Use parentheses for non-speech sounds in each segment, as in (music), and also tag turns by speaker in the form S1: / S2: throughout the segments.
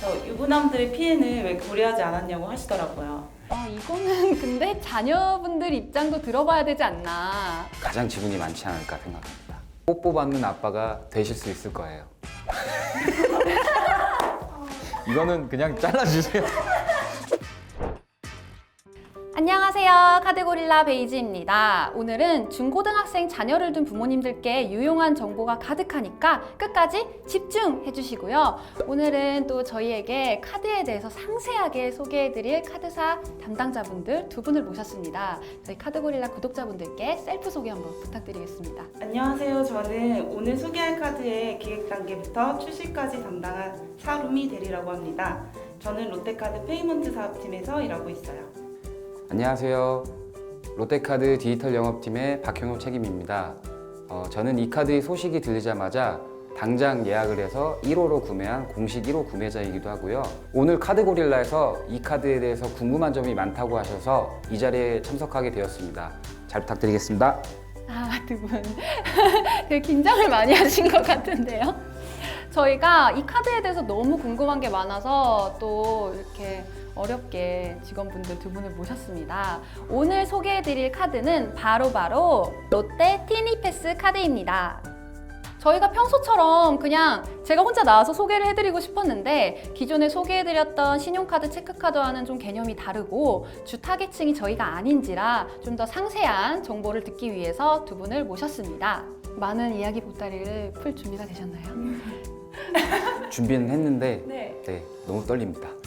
S1: 저 유부남들의 피해는 왜 고려하지 않았냐고 하시더라고요.
S2: 아, 이거는 (laughs) 근데 자녀분들 입장도 들어봐야 되지 않나.
S3: 가장 지분이 많지 않을까 생각합니다. 뽀뽀 받는 아빠가 되실 수 있을 거예요. (laughs) 이거는 그냥 잘라주세요.
S2: 안녕하세요. 카드고릴라 베이지입니다. 오늘은 중고등학생 자녀를 둔 부모님들께 유용한 정보가 가득하니까 끝까지 집중해 주시고요. 오늘은 또 저희에게 카드에 대해서 상세하게 소개해-드릴 카드사 담당자분들 두 분을 모셨습니다. 저희 카드고릴라 구독자분들께 셀프 소개 한번 부탁드리겠습니다.
S1: 안녕하세요. 저는 오늘 소개할 카드의 기획 단계부터 출시까지 담당한 사루미 대리라고 합니다. 저는 롯데카드 페이먼트 사업팀에서 일하고 있어요.
S3: 안녕하세요. 롯데카드 디지털 영업팀의 박현호 책임입니다. 어, 저는 이 카드의 소식이 들리자마자 당장 예약을 해서 1호로 구매한 공식 1호 구매자이기도 하고요. 오늘 카드 고릴라에서 이 카드에 대해서 궁금한 점이 많다고 하셔서 이 자리에 참석하게 되었습니다. 잘 부탁드리겠습니다.
S2: 아, 두 분. (laughs) 되게 긴장을 많이 하신 것 같은데요. 저희가 이 카드에 대해서 너무 궁금한 게 많아서 또 이렇게 어렵게 직원분들 두 분을 모셨습니다. 오늘 소개해드릴 카드는 바로 바로 롯데 티니패스 카드입니다. 저희가 평소처럼 그냥 제가 혼자 나와서 소개를 해드리고 싶었는데 기존에 소개해드렸던 신용카드, 체크카드와는 좀 개념이 다르고 주 타겟층이 저희가 아닌지라 좀 더 상세한 정보를 듣기 위해서 두 분을 모셨습니다. 많은 이야기 보따리를 풀 준비가 되셨나요? (laughs) (laughs)
S3: 준비는 했는데
S2: 네.
S3: 네, 너무 떨립니다. (laughs)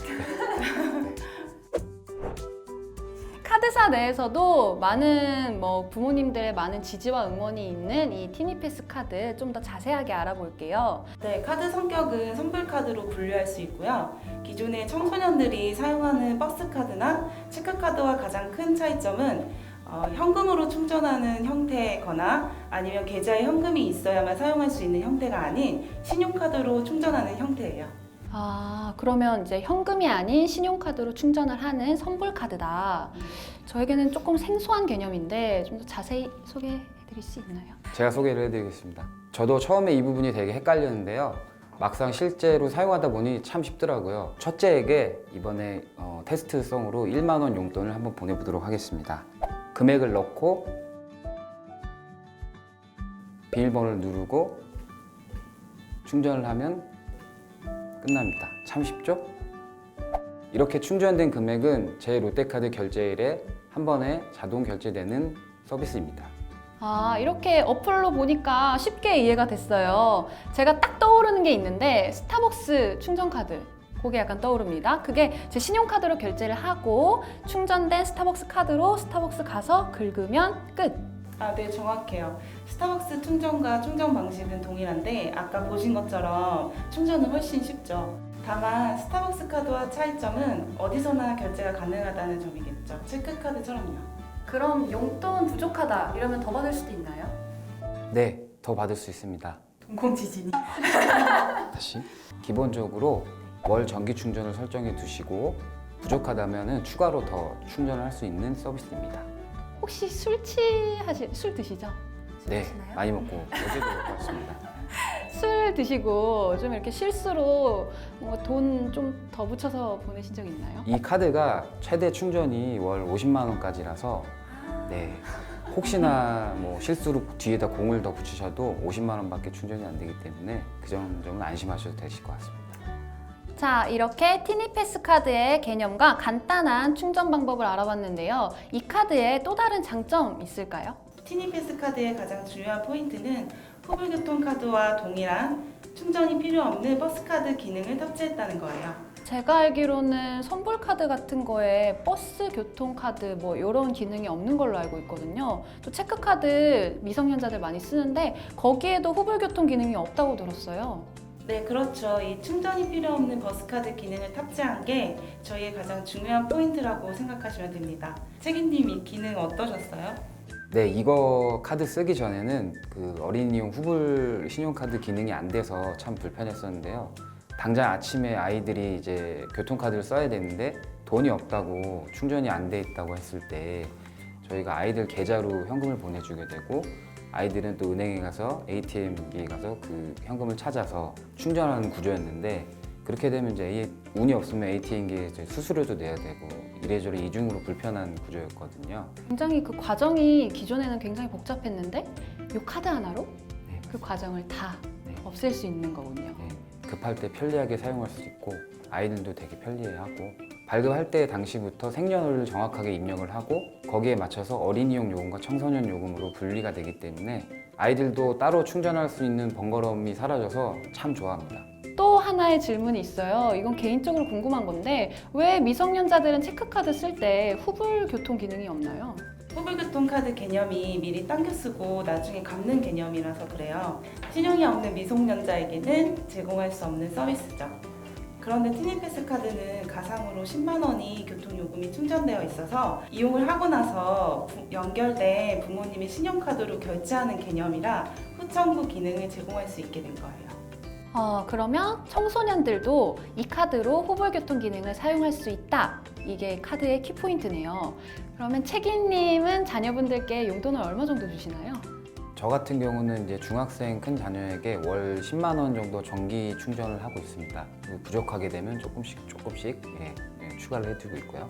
S2: 카드사 내에서도 많은 뭐 부모님들의 많은 지지와 응원이 있는 이 티니패스 카드 좀 더 자세하게 알아볼게요.
S1: 네, 카드 성격은 선불 카드로 분류할 수 있고요. 기존의 청소년들이 사용하는 버스카드나 체크 카드와 가장 큰 차이점은 어, 현금으로 충전하는 형태거나 아니면 계좌에 현금이 있어야만 사용할 수 있는 형태가 아닌 신용카드로 충전하는 형태예요.
S2: 아, 그러면 이제 현금이 아닌 신용카드로 충전을 하는 선불카드다. 저에게는 조금 생소한 개념인데 좀 더 자세히 소개해 드릴 수 있나요?
S3: 제가 소개를 해드리겠습니다. 저도 처음에 이 부분이 되게 헷갈렸는데요. 막상 실제로 사용하다 보니 참 쉽더라고요. 첫째에게 이번에 어, 테스트성으로 1만 원 용돈을 한번 보내보도록 하겠습니다. 금액을 넣고 비밀번호를 누르고 충전을 하면 끝납니다. 참 쉽죠? 이렇게 충전된 금액은 제 롯데카드 결제일에 한 번에 자동 결제되는 서비스입니다.
S2: 아, 이렇게 어플로 보니까 쉽게 이해가 됐어요. 제가 딱 떠오르는 게 있는데 스타벅스 충전카드. 그게 약간 떠오릅니다. 그게 제 신용카드로 결제를 하고 충전된 스타벅스 카드로 스타벅스 가서 긁으면 끝.
S1: 아, 네, 정확해요. 스타벅스 충전과 충전 방식은 동일한데 아까 보신 것처럼 충전은 훨씬 쉽죠. 다만 스타벅스 카드와 차이점은 어디서나 결제가 가능하다는 점이겠죠. 체크카드처럼요.
S2: 그럼 용돈 부족하다 이러면 더 받을 수도 있나요?
S3: 네, 더 받을 수 있습니다.
S1: 동공 지진이.
S3: 다시 기본적으로 월 전기 충전을 설정해 두시고 부족하다면 추가로 더 충전을 할 수 있는 서비스입니다.
S2: 혹시 술 취하시 술 드시죠? 술
S3: 네,
S2: 드시나요?
S3: 많이 먹고 어제도 먹었습니다. (laughs)
S2: 술 드시고 좀 이렇게 실수로 뭐 돈 좀 더 붙여서 보내신 적 있나요?
S3: 이 카드가 최대 충전이 월 50만 원까지라서 네. 혹시나 뭐 실수로 뒤에다 공을 더 붙이셔도 50만 원밖에 충전이 안 되기 때문에 그 점은 안심하셔도 되실 것 같습니다.
S2: 자, 이렇게 티니패스 카드의 개념과 간단한 충전 방법을 알아봤는데요. 이 카드에 또 다른 장점 있을까요?
S1: 티니패스 카드의 가장 중요한 포인트는 후불교통카드와 동일한 충전이 필요 없는 버스카드 기능을 탑재했다는 거예요.
S2: 제가 알기로는 선불카드 같은 거에 버스 교통카드 뭐 이런 기능이 없는 걸로 알고 있거든요. 또 체크카드 미성년자들 많이 쓰는데 거기에도 후불교통 기능이 없다고 들었어요.
S1: 네, 그렇죠. 이 충전이 필요 없는 버스카드 기능을 탑재한 게 저희의 가장 중요한 포인트라고 생각하시면 됩니다. 책임님 이 기능 어떠셨어요?
S3: 네, 이거 카드 쓰기 전에는 그 어린이용 후불 신용카드 기능이 안 돼서 참 불편했었는데요. 당장 아침에 아이들이 이제 교통카드를 써야 되는데 돈이 없다고 충전이 안 돼 있다고 했을 때 저희가 아이들 계좌로 현금을 보내주게 되고 아이들은 또 은행에 가서 ATM기에 가서 그 현금을 찾아서 충전하는 구조였는데 그렇게 되면 이제 운이 없으면 ATM기에 수수료도 내야 되고 이래저래 이중으로 불편한 구조였거든요.
S2: 굉장히 그 과정이 기존에는 굉장히 복잡했는데 이 카드 하나로
S3: 네.
S2: 그 과정을 다
S3: 네.
S2: 없앨 수 있는 거군요.
S3: 네, 급할 때 편리하게 사용할 수 있고 아이들도 되게 편리해하고 발급할 때 당시부터 생년월일을 정확하게 입력을 하고 거기에 맞춰서 어린이용 요금과 청소년 요금으로 분리가 되기 때문에 아이들도 따로 충전할 수 있는 번거로움이 사라져서 참 좋아합니다.
S2: 또 하나의 질문이 있어요. 이건 개인적으로 궁금한 건데 왜 미성년자들은 체크카드 쓸 때 후불 교통 기능이 없나요?
S1: 후불교통카드 개념이 미리 당겨 쓰고 나중에 갚는 개념이라서 그래요. 신용이 없는 미성년자에게는 제공할 수 없는 서비스죠. 그런데 티니패스 카드는 가상으로 10만 원이 교통요금이 충전되어 있어서 이용을 하고 나서 부- 연결된 부모님의 신용카드로 결제하는 개념이라 후청구 기능을 제공할 수 있게 된 거예요.
S2: 어, 그러면 청소년들도 이 카드로 후불 교통 기능을 사용할 수 있다. 이게 카드의 키포인트네요. 그러면 책임님은 자녀분들께 용돈을 얼마 정도 주시나요?
S3: 저 같은 경우는 이제 중학생 큰 자녀에게 월 10만 원 정도 정기 충전을 하고 있습니다. 부족하게 되면 조금씩 조금씩 예, 예, 추가를 해두고 있고요.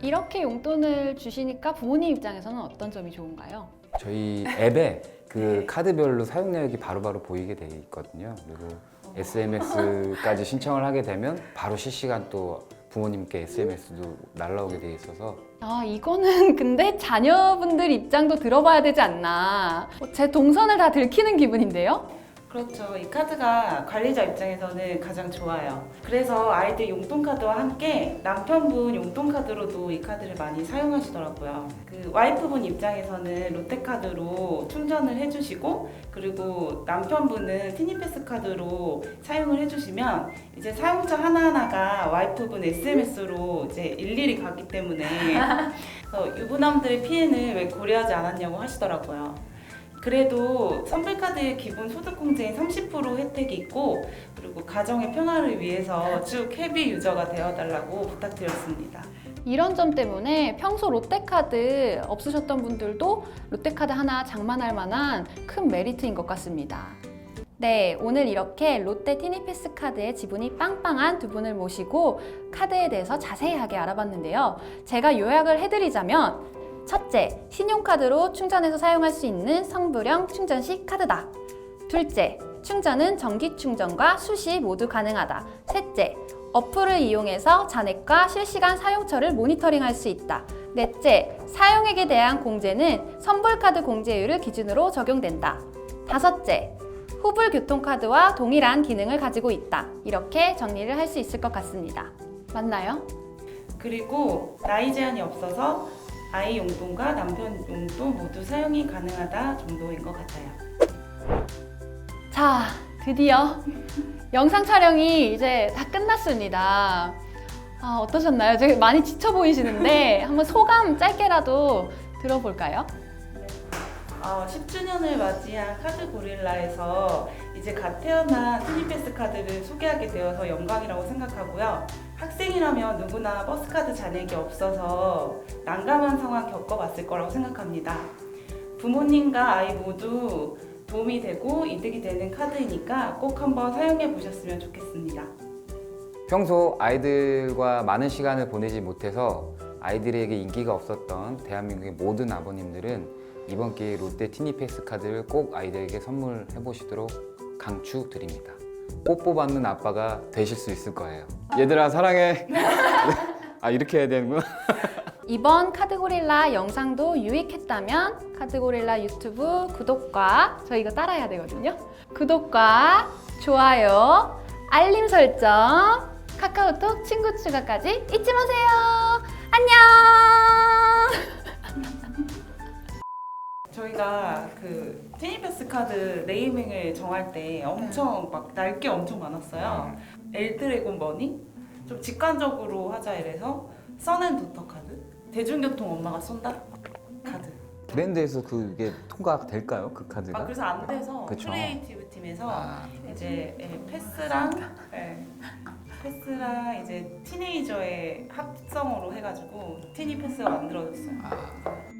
S2: 이렇게 용돈을 주시니까 부모님 입장에서는 어떤 점이 좋은가요?
S3: 저희 앱에 그
S1: 네.
S3: 카드별로 사용 내역이 바로바로 보이게 돼 있거든요. 그리고 SMS까지 신청을 하게 되면 바로 실시간 또 부모님께 SMS도 날라오게 돼 있어서
S2: 아, 이거는 (laughs) 근데 자녀분들 입장도 들어봐야 되지 않나. 어, 제 동선을 다 들키는 기분인데요?
S1: 그렇죠. 이 카드가 관리자 입장에서는 가장 좋아요. 그래서 아이들 용돈 카드와 함께 남편분 용돈 카드로도 이 카드를 많이 사용하시더라고요. 그 와이프분 입장에서는 롯데 카드로 충전을 해주시고 그리고 남편분은 티니패스 카드로 사용을 해주시면 이제 사용자 하나하나가 와이프분 SMS로 이제 일일이 가기 때문에 (laughs) 그래서 유부남들의 피해는 왜 고려하지 않았냐고 하시더라고요. 그래도 선불카드의 기본 소득공제인 30% 혜택이 있고 그리고 가정의 평화를 위해서 쭉 헤비 유저가 되어달라고 부탁드렸습니다.
S2: 이런 점 때문에 평소 롯데카드 없으셨던 분들도 롯데카드 하나 장만할 만한 큰 메리트인 것 같습니다. 네, 오늘 이렇게 롯데 티니패스 카드의 지분이 빵빵한 두 분을 모시고 카드에 대해서 자세하게 알아봤는데요. 제가 요약을 해드리자면 첫째, 신용카드로 충전해서 사용할 수 있는 성불형 충전식 카드다. 둘째, 충전은 전기 충전과 수시 모두 가능하다. 셋째, 어플을 이용해서 잔액과 실시간 사용처를 모니터링할 수 있다. 넷째, 사용액에 대한 공제는 선불카드 공제율을 기준으로 적용된다. 다섯째, 후불 교통카드와 동일한 기능을 가지고 있다. 이렇게 정리를 할 수 있을 것 같습니다. 맞나요?
S1: 그리고 나이 제한이 없어서 아이 용돈과 남편 용돈 모두 사용이 가능하다 정도인 것 같아요.
S2: 자, 드디어 영상 촬영이 이제 다 끝났습니다. 아, 어떠셨나요? 되게 많이 지쳐 보이시는데 (laughs) 한번 소감 짧게라도 들어볼까요?
S1: 어, 10주년을 맞이한 카드 고릴라에서 이제 갓 태어난 티니패스 카드를 소개하게 되어서 영광이라고 생각하고요. 학생이라면 누구나 버스카드 잔액이 없어서 난감한 상황 겪어봤을 거라고 생각합니다. 부모님과 아이 모두 도움이 되고 이득이 되는 카드이니까 꼭 한번 사용해 보셨으면 좋겠습니다.
S3: 평소 아이들과 많은 시간을 보내지 못해서 아이들에게 인기가 없었던 대한민국의 모든 아버님들은 이번 기회에 롯데 티니패스 카드를 꼭 아이들에게 선물해 보시도록 강추드립니다. 꼭 뽑았는 아빠가 되실 수 있을 거예요. 얘들아 사랑해. (laughs) 아 이렇게 해야 되는구나. (laughs)
S2: 이번 카드고릴라 영상도 유익했다면 카드고릴라 유튜브 구독과 저 이거 따라해야 되거든요. 구독과 좋아요, 알림 설정, 카카오톡 친구 추가까지 잊지 마세요. 안녕.
S1: 저희가 그 티니패스 카드 네이밍을 정할 때 엄청 막 날 게 엄청 많았어요. 엘드래곤 머니? 좀 직관적으로 하자 이래서 써낸도터 카드? 대중교통 엄마가 쏜다? 카드.
S3: 브랜드에서 그게 통과될까요? 그 카드가?
S1: 아 그래서 안 돼서
S3: 그쵸.
S1: 크리에이티브 팀에서
S3: 아,
S1: 이제 예, 패스랑 예, 패스랑 이제 티네이저의 합성으로 해가지고 티니 패스가 만들어졌어요.
S3: 아.